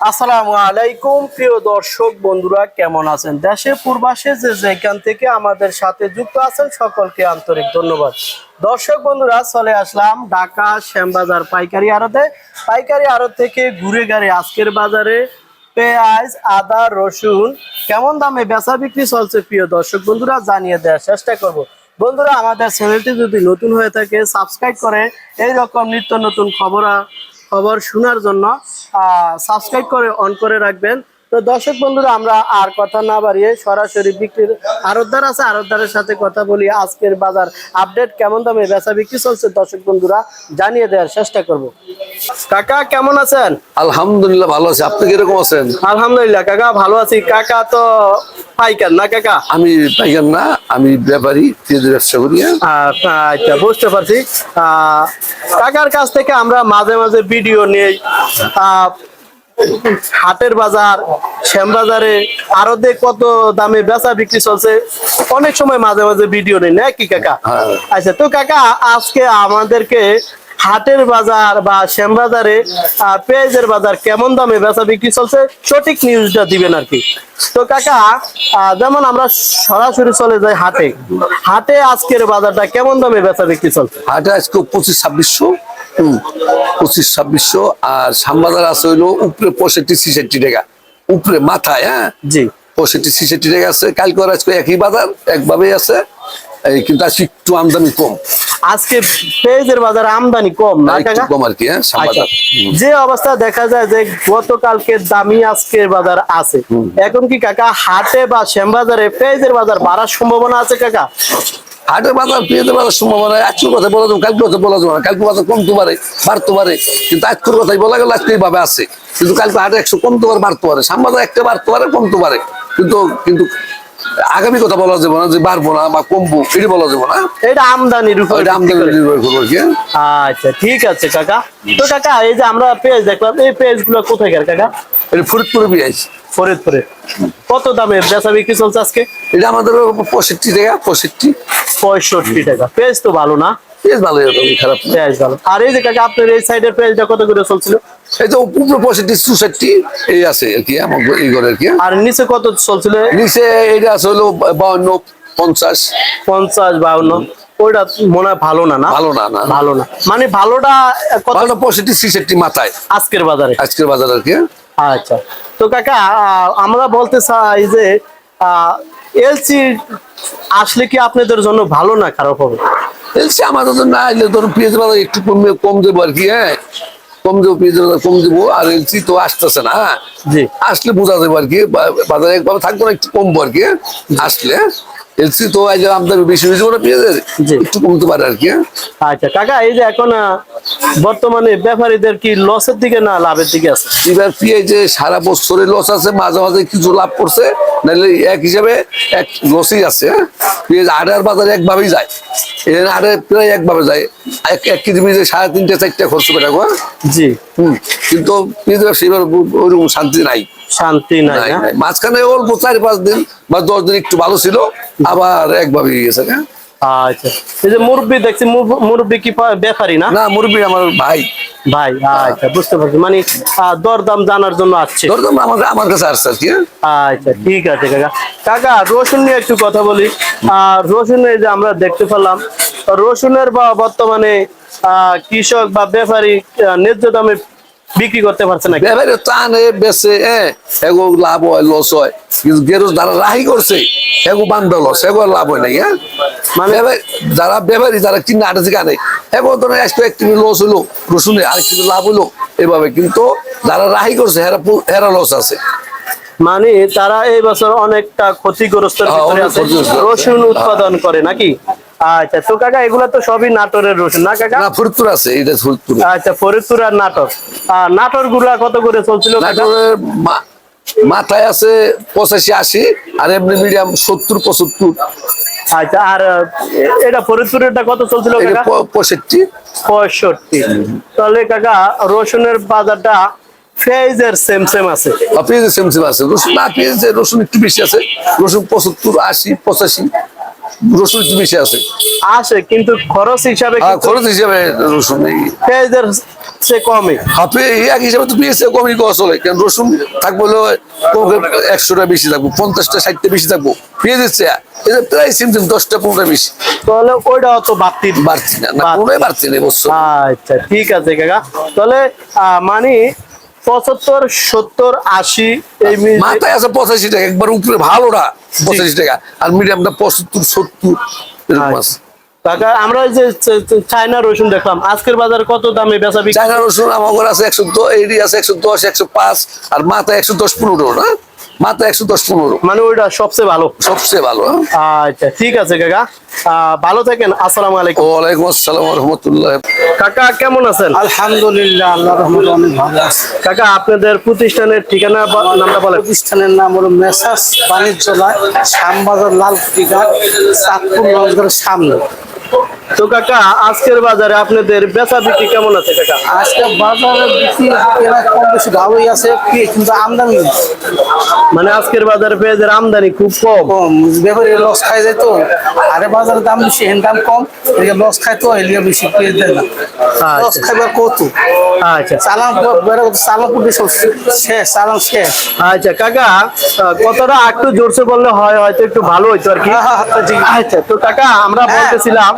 আসসালামু আলাইকুম, প্রিয় দর্শক বন্ধুরা, কেমন আছেন? দেশে, পূর্বাসে যে যেখান থেকে আমাদের সাথে যুক্ত আছেন, সকলকে আন্তরিক ধন্যবাদ। দর্শক বন্ধুরা, চলে আসলাম ঢাকা শ্যামবাজার পাইকারি আড়তে। পাইকারি আড়ত থেকে ঘুরে গাড়ি আজকের বাজারে পেঁয়াজ, আদা, রসুন, কেমন দামে বেচা বিক্রি চলছে, প্রিয় দর্শক বন্ধুরা, জানিয়ে দেওয়ার চেষ্টা করব। বন্ধুরা, আমাদের চ্যানেলটি যদি নতুন হয়ে থাকে, সাবস্ক্রাইব করে এই রকম নিত্য নতুন খবর খবর শোনার জন্য সাবস্ক্রাইব করে অন করে রাখবেন। তো দর্শক বন্ধুরা আমরা আর কথা না বাড়িয়ে সরাসরি বিক্রির আরতদার আছে। আরতদারের সাথে কথা বলি আজকের বাজার আপডেট কেমন দামে বেচা বিক্রি চলছে দর্শক বন্ধুরা জানিয়ে দেওয়ার চেষ্টা করব। কাকা কেমন আছেন? আলহামদুলিল্লাহ ভালো আছে। আপনি কীরকম আছেন? আলহামদুলিল্লাহ কাকা ভালো আছি। কাকা তো পাইকার না কাকা? আমি পাইকার না আমি ব্যাপারী ব্যবসা করি হ্যাঁ। আচ্ছা আচ্ছা, বুঝতে পারছি। আহ, কাকার কাছ থেকে আমরা মাঝে মাঝে ভিডিও নিই। আহ, হাটের বাজার শ্যামবাজারে আরও দে কত দামে বেচা বিক্রি চলছে। অনেক সময় মাঝে মাঝে ভিডিও নেই না কি কাকা? হ্যাঁ। আচ্ছা তো কাকা আজকে আমাদেরকে হাটের বাজার বা শ্যামবাজারে পেঁয়াজের বাজার কেমন দামে বেচা বিক্রি চলছে সঠিক নিউজটা দিবেন আর কি। তো কাকা আহ, যেমন আমরা সরাসরি চলে যাই হাটে। হাটে আজকের বাজারটা কেমন দামে বেচা বিক্রি চলছে? হাটে আজকে পঁচিশ ছাব্বিশশো। হম পঁচিশ ছাব্বিশশো আর সামবাজার আছে হইল উপরে পঁয়ষট্টি ছিষট্টি টাকা। উপরে মাথায় হ্যাঁ? জি। পঁয়ষট্টি ছিষট্টি টাকা আছে। কালকে আজকে একই বাজার একভাবেই আছে। কিন্তু আজকে একটু আমদানি কম। আজকে পেঁয়াজের বাজার আমদানি কম না কম আর কি হ্যাঁ আচ্ছা। যে অবস্থা দেখা যায় যে গতকালকে দামি আজকের বাজার আছে। এখন কি কাকা হাটে বা শ্যামবাজারে পেঁয়াজের বাজার বাড়ার সম্ভাবনা আছে কাকা? হাটের বাজার পেঁয়াজের বাজার সম্ভাবনা আজকের কথা বলা যাবে কালকে কথা বলা যাবে না। কালকে বাজার কমতে পারে, বাড়তে পারে, কিন্তু আজকের কথাই বলা গেল, আজকে এইভাবে আছে। কিন্তু কালকে হাটে একশো কমতে পারে, বাড়তে পারে। সাম্বাদ একটা বাড়তে পারে, কমতে পারে। কিন্তু কিন্তু আগামী কথা বলা যাবে না যে বাড়বো না বা কমবো এটা বলা যাবে না। এটা আমদানির উপর এটা আমদানির নির্ভর করব? আচ্ছা ঠিক আছে কাকা। তো কাকা এই যে আমরা পেজ দেখলাম এই পেজগুলো কোথায় গেল কাকা? এটা ফরিদপুরে পেঁয়াজ। ফরিদপুরে। কত দামে বেচা বিক্রি চলছে আজকে? এটা আমাদের পঁয়ষট্টি টাকা পঁয়ষট্টি। পঁয়ষট্টি টাকা। পেজ তো ভালো না। পেঁয়াজ ভালো খারাপ। পেঁয়াজ ভালো। আর এই যে কাকা আপনার এই সাইডের পেঁয়াজটা কত করে চলছিল? এই তো উপরে পঁয়ষট্টি চৌষট্টি এই আছে আর কি আমার এই ঘরে আর কি হ্যাঁ? আর নিচে কত চলছিল? নিচে এটা আছে হলো বাউন্ন পঞ্চাশ। পঞ্চাশ বাউন্ন। ওইটা মনে হয় ভালো না না? ভালো না না। ভালো না। মানে ভালোটা পঁয়ষট্টি ছিষট্টি মাথায়। আজকের বাজারে? আজকের বাজার আর কি হ্যাঁ? আচ্ছা। তো কাকা আমরা বলতে চাই যে এলসি আসলে কি আপনাদের জন্য ভালো না খারাপ হবে? এলসি আমাদের তো না এলে ধরুন পেঁয়াজ বাজার একটু কমে কম দেবো আর কি হ্যাঁ কম দেবো পেঁয়াজ বাজার কম দেবো আর এলসি তো আসতেছে না হ্যাঁ? জি আসলে বোঝা যাবে আর কি বাজারে একভাবে থাকব না একটু কমবো আর কি হ্যাঁ? আসলে এলসি তো আজ আমদানি বেশি হয়েছে বলে পেঁয়াজের। একটু কমতে পারে আর কি হ্যাঁ? আচ্ছা কাকা এই যে এখন বর্তমানে ব্যাপারীদের কি লসের দিকে না লাভের দিকে আছে এবার পেঁয়াজে সারা বছরে লস আছে মাঝে মাঝে কিছু লাভ করছে নাহলে এক হিসাবে এক লসই আছে হ্যাঁ? পেঁয়াজ আড়ার বাজারে একভাবেই যায় এখানে আড়ে প্রায় একভাবে যায় এক এক কেজি সাড়ে তিনটে চারটে খরচ করে রাখব হ্যাঁ? জি হুম কিন্তু পেঁয়াজ ব্যবসা এবার ওইরকম শান্তি নাই শান্তি নাই। মাঝখানে অল্প চার পাঁচ দিন বা দশ দিন একটু ভালো ছিল আবার একভাবে গেছে হ্যাঁ? আচ্ছা। এই যে মুরব্বি দেখছি মুর- মুরব্বি কি ব্যাপারী না? না মুরব্বী আমার ভাই। ভাই আচ্ছা বুঝতে পারছি। মানে দরদাম জানার জন্য আসছে। ধরতাম আমার আমার কাছে আসছে হ্যাঁ? আচ্ছা ঠিক আছে কাকা। কাকা রসুন নিয়ে একটু কথা বলি। আর রসুনে যে আমরা দেখতে পেলাম রসুনের বা বর্তমানে আহ, কৃষক বা ব্যাপারী ন্যায্য দামে বিক্রি করতে পারছে না ব্যাপারে টানে বেছে এগো লাভ হয় লস হয়। কিন্তু গেরোজ যারা রাহি করছে এগো বান্ধব লস এগো লাভ হয় নাই হ্যাঁ? মানে এবার যারা ব্যাপারী যারা কিনে আটে থেকে আনে এগো ধরো একটু একটু লস হলো রসুনে আর একটু লাভ হলো এভাবে। কিন্তু যারা রাহি করছে হেরা হেরা লস আছে। মানে তারা এই বছর অনেকটা হ্যাঁ, ক্ষতিগ্রস্ত। রসুন উৎপাদন করে নাকি? আচ্ছা তো কাকা এগুলা তো সবই নাটোরের রসুন না কাকা? না ফরিদপুর আছে এটা ফরিদপুর। আচ্ছা ফরিদপুর আর নাটোর। আর নাটোরগুলা কত করে চলছিল নাটোরের মাথায় আছে পঁচাশি আশি আর এমনি মিডিয়াম সত্তর পঁচাত্তর। আচ্ছা আর এটা ফরিদপুরেরটা কত চলছিল পঁয়ষট্টি। পঁয়ষট্টি। তাহলে কাকা রসুনের বাজারটা পেঁয়াজের সেম সেম আছে। পেঁয়াজের সেম সেম আছে। রসুন না পেঁয়াজের রসুন একটু বেশি আছে। রসুন পঁচাত্তর আশি পঁচাশি। রসুন একটু বেশি আছে। আসে কিন্তু খরচ হিসাবে খরচ হিসাবে রসুন নেই পেঁয়াজের সে কমে হাফে এক হিসাবে তো পেঁয়াজ কমই কম চলে কারণ রসুন থাকব হলো একশোটা বেশি থাকব পঞ্চাশটা ষাটটা বেশি থাকব পেঁয়াজের চেয়ে। এটা প্রায় দশটা পনেরোটা বেশি। তাহলে ওইটাও তো বাড়তি বাড়ছি না বাড়তি। বছর আচ্ছা ঠিক আছে কাকা। তাহলে মানে পঁচাত্তর সত্তর আশি এই মাথায় আছে পঁচাশি টাকা একবার উপরে ভালোটা পঁচাশি টাকা আর মিডিয়ামটা পঁচাত্তর সত্তর এরকম আছে। কাকা আমরা যে চায়না রসুন দেখলাম আজকের বাজারে কত দামে বেচা বিক্রি? চায়না রসুন আমার আছে একশো দশ এডি আছে একশো দশ একশো পাঁচ আর মাথা একশো দশ পনেরো না? একশো দশ পনেরো। মানে ওইটা সবচেয়ে ভালো। সবচেয়ে ভালো? আচ্ছা ঠিক আছে কাকা। ভালো থাকেন আসসালামু আলাইকুম। ওয়ালাইকুম আসসালাম রহমতুল্লাহ। কাকা কেমন আছেন? আলহামদুলিল্লাহ আল্লাহ রহমত অনেক ভালো আছে। কাকা আপনাদের প্রতিষ্ঠানের ঠিকানা নামটা বলেন। প্রতিষ্ঠানের নাম হলো মেসাস বাণিজ্যলয় শ্যামবাজার লালপুরিঘাট চাঁদপুর সামনে। তো কাকা আজকের বাজারে আপনাদের বেচা বিক্রি কেমন আছে কাকা? আজকে বাজারে বিক্রি কম বেশি ভালোই আছে কিন্তু আমদানি মানে আজকের বাজারে পেঁয়াজের আমদানি খুব কম। কম ব্যাপারে লস খাই যায় তো। আরে বাজারে দাম বেশি হেন দাম কম এদিকে লস খায় তো এদিকে বেশি পেয়ে দেয় না। লস খাইবার কত? আচ্ছা। চালান চালান শেষ চালান শেষ আচ্ছা কাকা কথাটা একটু জোরসে বললে হয় হয়তো একটু ভালো হইতো আর কি। হ্যাঁ, হ্যাঁ, হ্যাঁ। আচ্ছা তো কাকা আমরা। বলতেছিলাম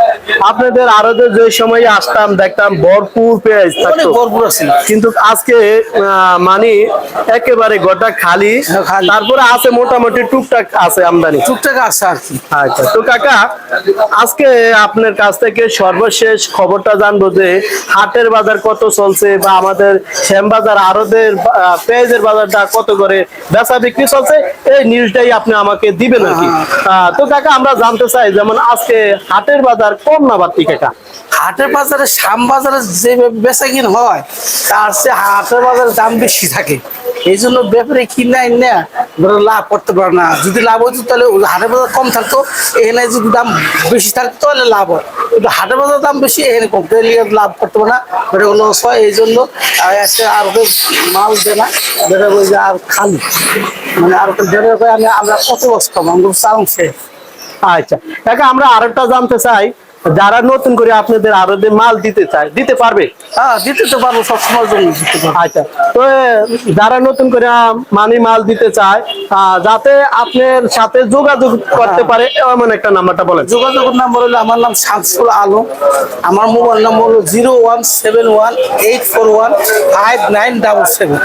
আপনাদের আরও যে সময় আসতাম দেখতাম ভরপুর পেঁয়াজ থাকতো। কিন্তু আজকে মানে একেবারে গোটা খালি। খালি। তারপরে আছে মোটামুটি টুকটাক আছে আমদানি। টুকটাক আছে আর কি। আচ্ছা তো কাকা আজকে আপনার কাছ থেকে সর্বশেষ খবরটা জানব যে হাটের বাজার কত চলছে বা আমাদের শ্যামবাজার আরদের পেঁয়াজের বাজারটা কত করে বেচা বিক্রি চলছে এই নিউজটাই আপনি আমাকে দিবেন আর কি। তো কাকা আমরা জানতে চাই যেমন আজকে হাটের বাজার কম না বাড়তি কাকা? হাটের বাজারে শ্যাম বাজারে যে বেচা কিন হয় তার সে হাটের বাজারে দাম বেশি থাকে। এই জন্য ব্যাপারে কিনে না, ধরো লাভ করতে পারে না। যদি লাভ হতো তাহলে হাটের বাজার কম থাকতো, এখানে যদি দাম বেশি থাকতো তাহলে লাভ হয়। কিন্তু হাটের বাজার দাম বেশি, এখানে কম। তাহলে লাভ করতে পারে না। এটা হয় এই জন্য আর একটা আর ওদের মাল দেয় না। দেখা যায় যে আর খালি। মানে আর করে আমি, আমরা কত খাব আমরা আচ্ছা। কাকা আমরা আরেকটা জানতে চাই। যারা নতুন করে আপনাদের আরদে মাল দিতে চায় দিতে পারবে? হ্যাঁ দিতে তো পারব সবসময়ের জন্য আচ্ছা তো যারা নতুন করে মানি মাল দিতে চায় যাতে আপনার সাথে যোগাযোগ করতে পারে এমন একটা নাম্বারটা বলেন। যোগাযোগের নাম্বার হলো আমার নাম শামসুল আলম আমার মোবাইল নাম্বার হলো zero one seven one eight four one five nine double seven.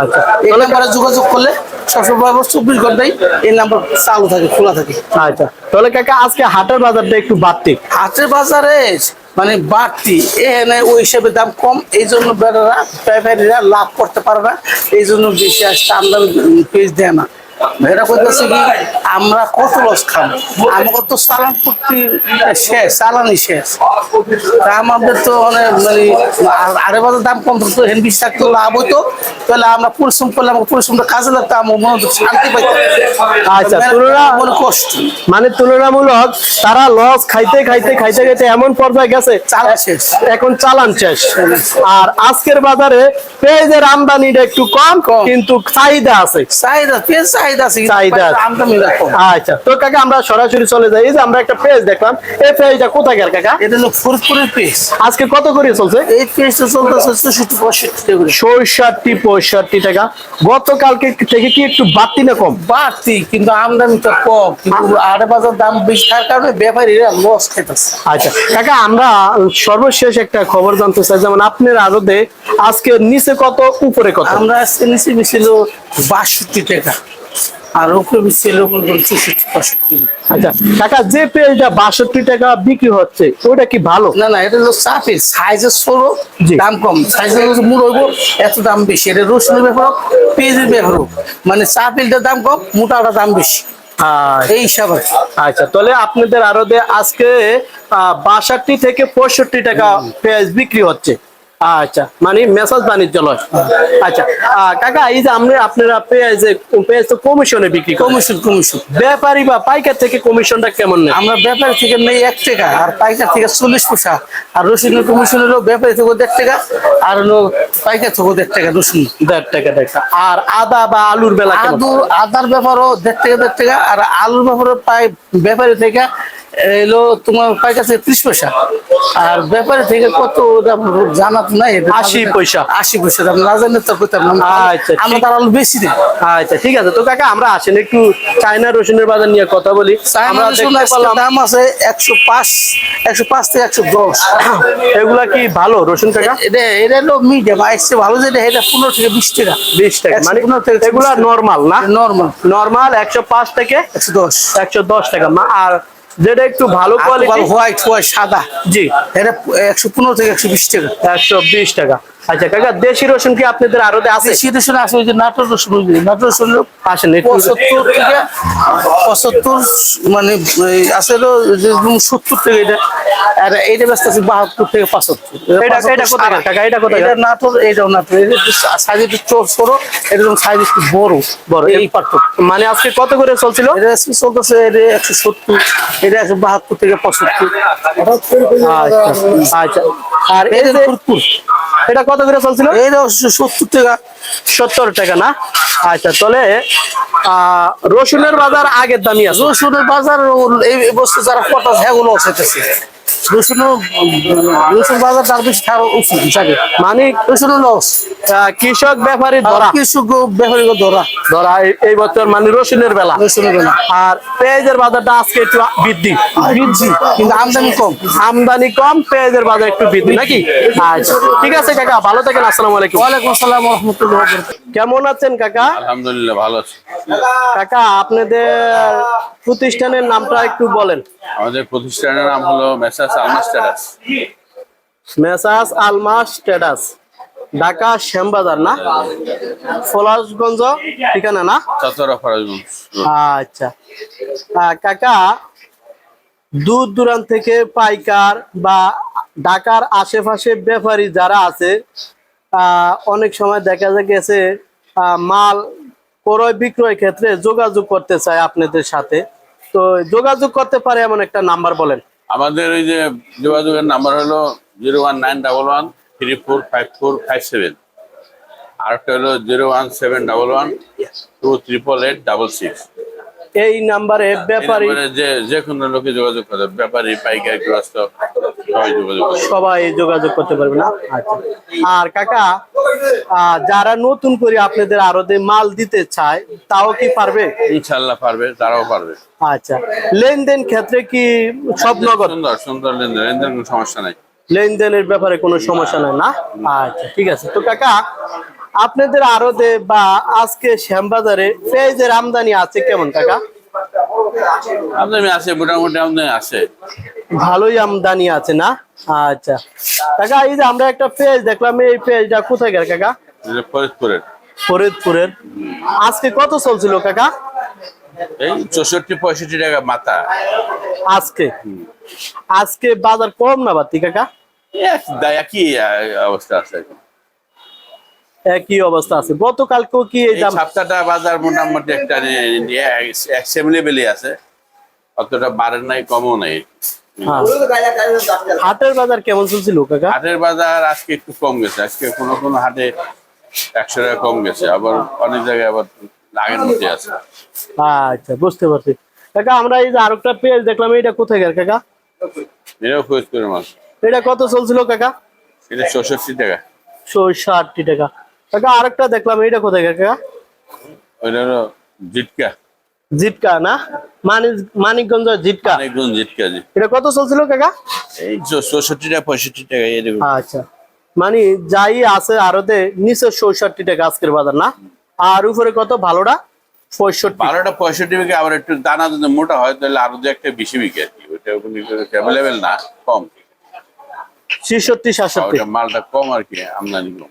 আচ্ছা। এই নাম্বারে যোগাযোগ করলে সবসময় চব্বিশ ঘন্টায় এই নাম্বার চালু থাকে খোলা থাকে। আচ্ছা তাহলে কাকা আজকে হাটের বাজারটা একটু বাড়তি। হাটের বাজারে মানে বাড়তি এখানে ওই হিসেবে দাম কম এই জন্য বেড়ারা লাভ করতে পারে না এই জন্য বেশি আসতে আমদানি পেজ দেয় না। এরা করতেছে কি আমরা কত লস খাব? আমাকে তো চালান শেষ চালানি শেষ। তা আমাদের তো মানে মানে আরে বাজার দাম কম থাকতো হেন বেশি থাকতো লাভ হইতো। তাহলে আমরা পরিশ্রম করলে আমাকে পরিশ্রমটা কাজে লাগতো আমার মনে হতো শান্তি পাইতো আচ্ছা, তুলনা- মনে কষ্ট। মানে তুলনামূলক তারা লস খাইতে খাইতে খাইতে খাইতে এমন পর্যায়ে গেছে। চালা শেষ। এখন চালান শেষ। আর আজকের বাজারে পেঁয়াজের আমদানিটা একটু কম। কিন্তু চাহিদা আছে। চাহিদা পেজ চাহিদা আছে চাহিদা আছে। আমদানি কম আচ্ছা তো কাকা আমরা সরাসরি চলে যাই। যে আমরা একটা পেজ দেখলাম এই পেজটা কোথায় কাকা? এটা হলো ফুরফুরের পেজ আজকে কত করে চলছে? এই পেজটা চলতেছে চৌষট্টি পঁয়ষট্টি করে। ছয়ষট্টি পঁয়ষট্টি টাকা। গতকালকে থেকে কি একটু বাড়তি না কম? বাড়তি কিন্তু আমদানিটা কম। কিন্তু আড়ে বাজার দাম বেশি থাকার কারণে ব্যাপারীরা লস খেতেছে আচ্ছা কাকা আমরা সর্বশেষ একটা খবর জানতে চাই। যেমন আপনার আরতে আজকে নিচে কত উপরে কত? আমরা আজকে নিচে বেছিল বাষট্টি টাকা। আর পঁয়ষট্টি আচ্ছা কাকা যে পেঁয়াজটা বাষট্টি টাকা বিক্রি হচ্ছে ওটা কি ভালো? না না এটা হলো চাপের সাইজের ছোট। দাম কম। সাইজের হইব এত দাম বেশি। এটা রসুনের ব্যাপার হোক, পেঁয়াজের ব্যাপার হোক। মানে চাপিলটার দাম কম মোটাটা দাম বেশি। আহ, এই হিসাব আচ্ছা তাহলে আপনাদের আরতে আজকে বাষট্টি থেকে পঁয়ষট্টি টাকা পেঁয়াজ বিক্রি হচ্ছে। আচ্ছা মানে মেসাজ বাণিজ্যালয়। আচ্ছা আহ, কাকা এই যে আমরা আপনারা পেঁয়াজ পেঁয়াজ তো কমিশনে বিক্রি কমিশন কমিশন। ব্যাপারী বা পাইকার থেকে কমিশনটা কেমন নেয়? আমরা ব্যাপারী থেকে নেই এক টাকা আর পাইকার থেকে চল্লিশ পয়সা আর রসুনের কমিশন হলো ব্যাপারী থেকে দেড় টাকা আর হলো পাইকার থেকে দেড় টাকা রসুন। দেড় টাকা টাকা। আর আদা বা আলুর বেলা আদু আদার ব্যাপারও দেড় টাকা দেড় টাকা আর আলুর ব্যাপারও পাই ব্যাপারী থেকে এলো তোমার পাইকাছে ত্রিশ পয়সা। আর ব্যাপারে থেকে কত আমার জানা তো নাই 80 পয়সা। আশি পয়সা দাম না জানলে তো আচ্ছা, আমরা তার আলু বেশি দিই আচ্ছা ঠিক আছে। তো কাকা আমরা আসেন একটু চায়না রসুনের বাজার নিয়ে কথা বলি। দাম আছে একশো পাঁচ একশো পাঁচ থেকে একশো দশ। এগুলা কি ভালো রসুন কাকা? এটা এটা হলো মিডিয়াম আসছে ভালো যেটা এটা পনেরো থেকে বিশ টাকা। বিশ টাকা মানে 115 থেকে এগুলা নর্মাল না? নর্মাল নর্মাল একশো পাঁচ থেকে একশো দশ। একশো দশ টাকা। আর যেটা একটু ভালো কোয়ালিটি হোয়াইট হোয়াইট সাদা। জি। এটা একশো পনেরো থেকে একশো বিশ টাকা। একশো বিশ টাকা। আচ্ছা কাকা দেশি রসুন কি আপনাদের আরও আছে? দেশি রসুন আছে ওই যে নাটোর রসুন নাটোর রসুন আসেন একটু পঁচাত্তর থেকে পঁচাত্তর মানে আছে সত্তর থেকে এটা। আর এইটা ব্যস্ত আছে বাহাত্তর থেকে পঁচাত্তর। এটা- এটা কোথায় কাকা? এটা কোথায়? এটা নাটোর এইটাও নাটোর। সাইজ একটু চোর ছোট এটা সাইজ একটু বড় বড়। এই পার্থক্য। মানে আজকে কত করে চলছিল? এটা আজকে চলতেছে এটা একশো সত্তর এটা একশো বাহাত্তর থেকে পঁচাত্তর। আচ্ছা আচ্ছা। আর এটা এটা কত করে চলছিল? এটা সত্তর টাকা। সত্তর টাকা না? আচ্ছা তাহলে আহ, রসুনের বাজার আগের দামই আছে। রসুনের বাজার এই বস্তু যারা পটাশ হ্যাগুলো হচ্ছে রসুন রসুন বাজার তার বেশি থাকা উচিত হিসাবে মানে রসুন লস কৃষক ব্যাপারী ধরা কিছু ব্যাপারী ধরা ধরা এই- এই বছর মানে রসুনের বেলা। রসুনের বেলা। আর পেঁয়াজের বাজারটা আজকে একটু বৃদ্ধি। বৃদ্ধি কিন্তু আমদানি কম। আমদানি কম পেঁয়াজের বাজার একটু বৃদ্ধি নাকি? আচ্ছা ঠিক আছে কাকা ভালো থাকেন আসসালামু আলাইকুম। ওয়ালাইকুম আসসালাম রহমতুল্লাহ কেমন আছেন কাকা? আলহামদুলিল্লাহ ভালো আছি। কাকা আপনাদের প্রতিষ্ঠানের নামটা একটু বলেন। আমাদের প্রতিষ্ঠানের নাম হলো Messrs Almas traders Messrs Almas status Dhaka Shyambazar না ফলাশগঞ্জ ঠিকানা না? চতরা ফরাজগঞ্জ আচ্ছা। কাকা দূর দূরান্ত থেকে পাইকার বা ঢাকার আশেপাশে ব্যাপারী যারা আছে আহ, অনেক সময় দেখা যায় গেছে আহ, মাল ক্রয় বিক্রয় ক্ষেত্রে যোগাযোগ করতে চায় আপনাদের সাথে। তো যোগাযোগ করতে পারে এমন একটা নাম্বার বলেন। আমাদের ওই যে যোগাযোগের নাম্বার হলো zero one nine double one three four five four five seven. আর একটা হলো zero one seven double one two triple eight double six. এই নাম্বারে ব্যাপারী যে যে কোনো লোকে যোগাযোগ করে ব্যাপারী পাইকারি গ্রস্ত সবাই যোগাযোগ করতে পারবে। না? আচ্ছা। আর কাকা যারা নতুন করে আপনাদের আরও মাল দিতে চায় তাও কি পারবে? ইনশাল্লাহ পারবে তারাও পারবে। আচ্ছা। লেনদেন ক্ষেত্রে কি সব নগদ? সুন্দর সুন্দর লেনদেন লেনদেন কোনো সমস্যা নাই। লেনদেনের ব্যাপারে কোনো সমস্যা নাই না? আচ্ছা ঠিক আছে। তো কাকা আপনাদের আরতে বা আজকে শ্যামবাজারে পেঁয়াজের আমদানি আছে কেমন কাকা? আমদানি আছে মোটামুটি আমদানি আছে। ভালোই আমদানি আছে না? আচ্ছা। কাকা এই যে আমরা একটা পেঁয়াজ দেখলাম এই পেঁয়াজটা কোথায় গেল কাকা? ফরিদপুরের। ফরিদপুরের। আজকে কত চলছিল কাকা? এই চৌষট্টি পঁয়ষট্টি টাকা মাথা। আজকে? আজকে বাজার কম না বাতি কাকা? একই অবস্থা আছে। একই অবস্থা আছে। গতকালকেও কি এই দাম সপ্তাহটা বাজার মোটামুটি একটা সেম আছে। অতটা বাড়ের নাই কমও নাই। হ্যাঁ। হাটের বাজার কেমন চলছিল কাকা? হাটের বাজার আজকে একটু কম গেছে। আজকে কোনো কোনো হাটে একশো টাকা কম গেছে। আবার অনেক জায়গায় আবার আগের মধ্যে আছে। আচ্ছা বুঝতে পারছি। কাকা আমরা এই যে আরেকটা পেজ দেখলাম এটা কোথায় গেল কাকা? এটাও ফরিদপুরের মাছ এটা কত চলছিল কাকা? এটা চৌষট্টি টাকা। ষাটটি টাকা। কাকা আরেকটা দেখলাম এটা কোথায় কাকা? ওইটা হলো জিটকা। জিটকা না? মানিক মানিকগঞ্জ জিটকা। অনেকগুণ জিটকা জি। এটা কত চলছিল কাকা? এই চৌষট্টি টাকা পঁয়ষট্টি টাকা এরকম আচ্ছা। মানে যাই আছে আরতে নিচে চৌষট্টি টাকা আজকের বাজার না? আর উপরে কত? ভালোটা? পঁয়ষট্টি। বারোটা পঁয়ষট্টি বিঘে আবার একটু দানা যদি মোটা হয় তাহলে আরও দু একটা বেশি বিঘে আর কি। ওইটা অ্যাভেলেবেল না কম। ছেষট্টি সাতষট্টি। মালটা কম আর কি আমদানি কম।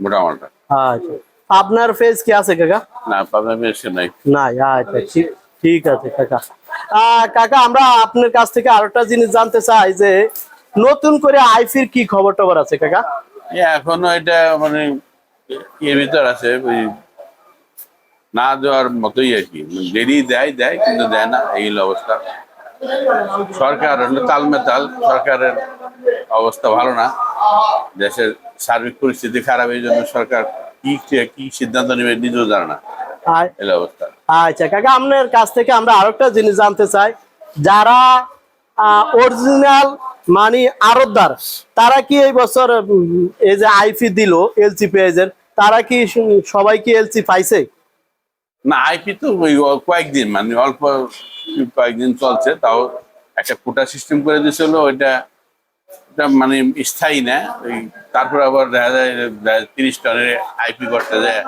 মোটা মালটা আচ্ছা। আপনার ফেজ কি আছে কাকা? না বেশি নাই। নাই আচ্ছা ঠিক ঠিক আছে কাকা। কাকা আমরা আপনার কাছ থেকে আরেকটা জিনিস জানতে চাই যে নতুন করে আইফির কি খবর টবর আছে কাকা? এখনও এটা মানে এর ভিতর আছে না দেওয়ার মতোই আর কি। দেরি দেয় দেয় কিন্তু দেয় না এই অবস্থা। সরকার হলো তাল সরকারের অবস্থা ভালো না। দেশের সার্বিক পরিস্থিতি খারাপ এই জন্য সরকার কি কি সিদ্ধান্ত নেবে নিজেও জানে না। এই অবস্থা। আচ্ছা কাকা আপনার কাছ থেকে আমরা আরেকটা জিনিস জানতে চাই। যারা অরিজিনাল মানে আরতদার তারা কি এই বছর এই যে আইপি দিল এলসি পেঁয়াজের তারা কি সবাই কি এলসি পাইছে? না আইপি তো ওই কয়েকদিন মানে অল্প কয়েকদিন চলছে, তাও একটা কোটা সিস্টেম করে দিয়েছিল ওইটা মানে স্থায়ী না, ওই তারপর আবার দেখা যায় তিরিশ টনের আইপি করতে যায়,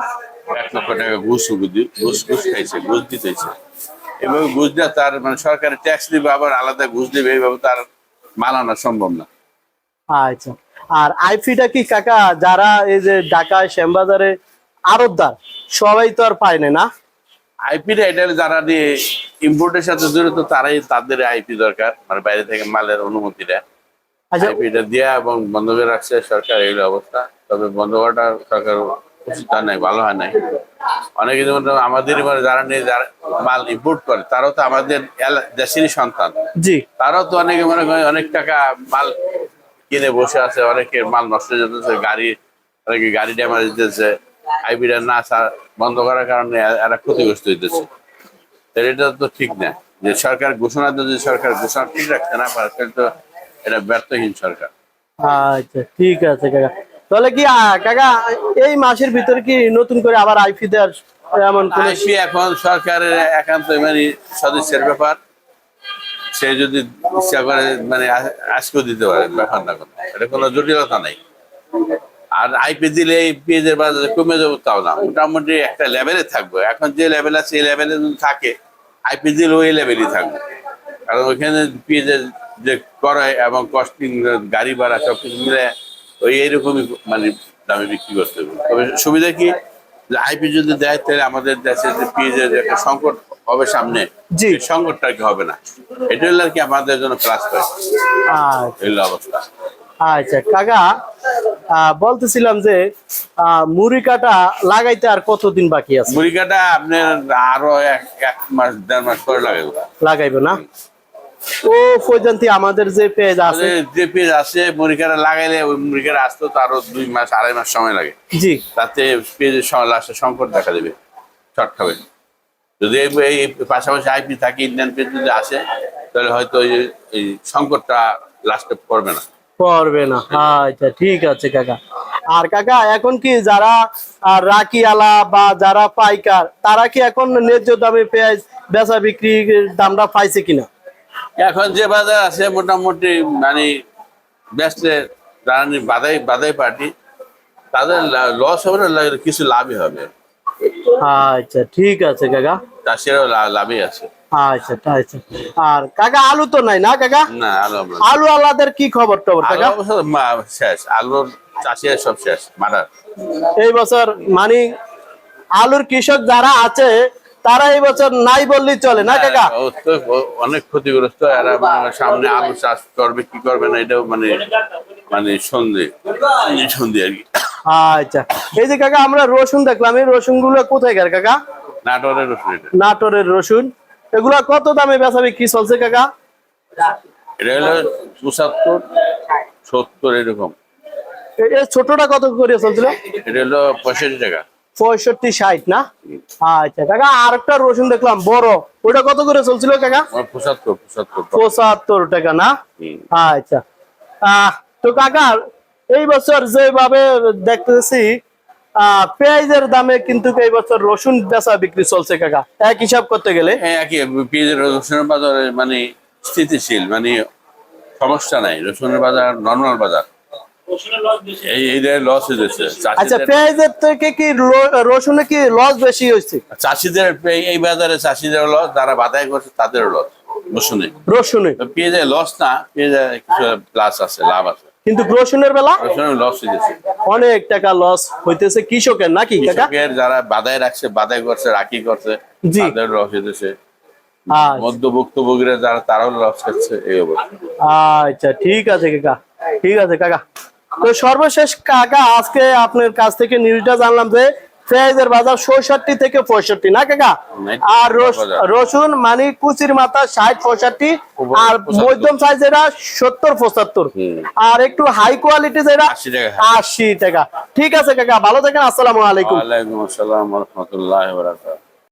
এক লক্ষ টাকা ঘুষ ঘুষ ঘুষ খাইছে, ঘুষ দিতেছে। এভাবে ঘুষ দেওয়া তার মানে সরকারের ট্যাক্স দিবে, আবার আলাদা ঘুষ দিবে, এইভাবে তার মাল আনা সম্ভব না। আচ্ছা। আর আইপিটা কি কাকা, যারা এই যে ঢাকায় শ্যামবাজারে আরতদার সবাই তো আর পায় না? আইপিটা এটা যারা দিয়ে ইম্পোর্টের সাথে জড়িত তারাই তাদের আইপি দরকার মানে বাইরে থেকে মালের অনুমতিটা। আচ্ছা। আইপিটা দেয়া এবং বন্ধ করে রাখছে সরকার এই অবস্থা। তবে বন্ধ করাটা সরকার উচিত নাই ভালো হয় নাই। অনেকে যেমন আমাদের যারা নিয়ে যারা মাল ইম্পোর্ট করে তারাও তো আমাদের দেশেরই সন্তান। জি। তারাও তো অনেকে মনে করে অনেক টাকা মাল কিনে বসে আছে অনেকে মাল নষ্ট যেতেছে গাড়ি অনেকে গাড়ি ড্যামেজ দিতেছে। আইপিটা না বন্ধ করার কারণে এরা ক্ষতিগ্রস্ত হইতেছে। এটা তো ঠিক না। যে সরকার ঘোষণা যদি সরকার ঘোষণা ঠিক রাখতে না পারে তাহলে তো এটা ব্যর্থহীন সরকার। আচ্ছা ঠিক আছে কাকা। তাহলে কি কাকা এই মাসের ভিতরে কি নতুন করে আবার আইপি দেওয়ার এমন আইপি এখন সরকারের একান্ত মানে সদস্যের ব্যাপার। সে যদি ইচ্ছা করে মানে আজকেও দিতে পারে ব্যাপার না কোনো। এটা কোনো জটিলতা নাই। আর আইপি দিলে এই পেঁয়াজের বাজারে কমে যাব তাও না। মোটামুটি একটা লেভেলে থাকবে। এখন যে লেভেল আছে এই লেভেলে থাকে আইপি দিলে ওই লেভেলই থাকবে। কারণ ওইখানে পেঁয়াজের যে ক্রয় এবং কস্টিং গাড়ি ভাড়া সব কিছু মিলে ওই এইরকমই মানে দামে বিক্রি করতে হবে। তবে সুবিধা কি? যে আইপি যদি দেয় তাহলে আমাদের দেশে যে পেঁয়াজের একটা সংকট হবে সামনে জি। সংকটটা কি হবে না। এটা হলো আর কি আমাদের জন্য প্লাস পয়েন্ট আচ্ছা। এই অবস্থা। আচ্ছা কাকা বলতেছিলাম যে আহ, মুড়ি কাটা লাগাইতে আর কতদিন বাকি আছে? মুড়িকাটা আপনার আরও এক এক মাস দেড় মাস পরে লাগে লাগাইবো না? ও পর্যন্ত আমাদের যে পেজ আছে। যে পেজ আছে মুড়িকাটা লাগাইলে ওই মুড়িকাটা আসতে তো আরও দুই মাস আড়াই মাস সময় লাগে। জি। তাতে পেজের লাস্টে সংকট দেখা দেবে শর্ট খাবে যদি এই পাশাপাশি আইপি থাকে ইন্ডিয়ান পেজ যদি আসে তাহলে হয়তো এই সংকটটা লাস্টে পড়বে না। করবে না। আচ্ছা ঠিক আছে কাকা। আর কাকা এখন কি যারা আহ, রাকিওয়ালা বা যারা পাইকার তারা কি এখন ন্যায্য দামে পেঁয়াজ বেচা বিক্রির দামটা পাইছে কিনা? এখন যে বাজার আছে মোটামুটি মানে বেস্টে যারা বাদাই বাদাই পার্টি তাদের লস হবে না কিছু লাভই হবে। আচ্ছা ঠিক আছে কাকা। চাষিরাও লাভই আছে। আচ্ছা আচ্ছা। আর কাকা আলু তো নাই না কাকা? না আলু আলাদের কি খবর টবর কাকা? শেষ। আলুর সব শেষ মারার এই বছর মানে আলুর কৃষক যারা আছে তারা এই বছর নাই বললেই চলে না কাকা? ও- অনেক ক্ষতিগ্রস্ত এরা মানে সামনে আলু চাষ করবে কি করবে না এটাও মানে মানে সন্ধে সন্ধে আর কি। আচ্ছা। এই যে কাকা আমরা রসুন দেখলাম এই রসুনগুলো কোথায় গেল কাকা? নাটোরের রসুন নাটোরের রসুন। এগুলা কত দামে বেচা বিক্রি চলছে কাকা? এটা হলো পঁচাত্তর সত্তর এরকম। ছোটটা কত করে চলছিল? এটা হলো পঁয়ষট্টি টাকা। পঁয়ষট্টি ষাট না? আচ্ছা কাকা আর একটা রসুন দেখলাম বড়। ওটা কত করে চলছিল কাকা? পঁচাত্তর পঁচাত্তর টাকা। না? আচ্ছা। আহ, তো কাকা এই বছর যেভাবে দেখতেছি পেঁয়াজের দামে কিন্তু এই বছর রসুন বেচা বিক্রি চলছে কাকা। এক হিসাব করতে গেলে। হ্যাঁ একই পেঁয়াজের রসুনের বাজার মানে স্থিতিশীল মানে সমস্যা নাই। রসুনের বাজার নর্মাল বাজার। আচ্ছা পেঁয়াজের থেকে কি রসুনে কি লস বেশি হয়েছে? চাষিদের এই- বাজারে চাষিদের লস যারা বাধাই করছে তাদের লস রসুনে। রসুনে। তো পেঁয়াজে লস না পেঁয়াজে কিছু প্লাস আছে লাভ আছে। কিন্তু রসুনের বেলা হয়ে অনেক টাকা লস হইতেছে কৃষকের নাকি কৃষকের যারা বাদায় রাখছে বাদায় করছে রাখি করছে। তাদের লস হইতেছে আচ্ছা। মধ্যভুক্তভোগীরা যারা তারাও লস খাচ্ছে এই অবস্থা। আচ্ছা ঠিক আছে কাকা ঠিক আছে কাকা। তো সর্বশেষ কাকা আজকে আপনার কাছ থেকে নিউজটা জানলাম যে পেঁয়াজের বাজার ছয়ষট্টি থেকে পঁয়ষট্টি না কাকা? আর রসুন মানে কুচির মাথা ষাট পঁয়ষট্টি আর। মধ্যম সাইজ এরা সত্তর পঁচাত্তর। আর একটু হাই কোয়ালিটি যেটা 80 টাকা। আশি টাকা। ঠিক আছে কাকা ভালো থাকেন আসসালামু আলাইকুম। আসসালাম রহমতুল্লাহ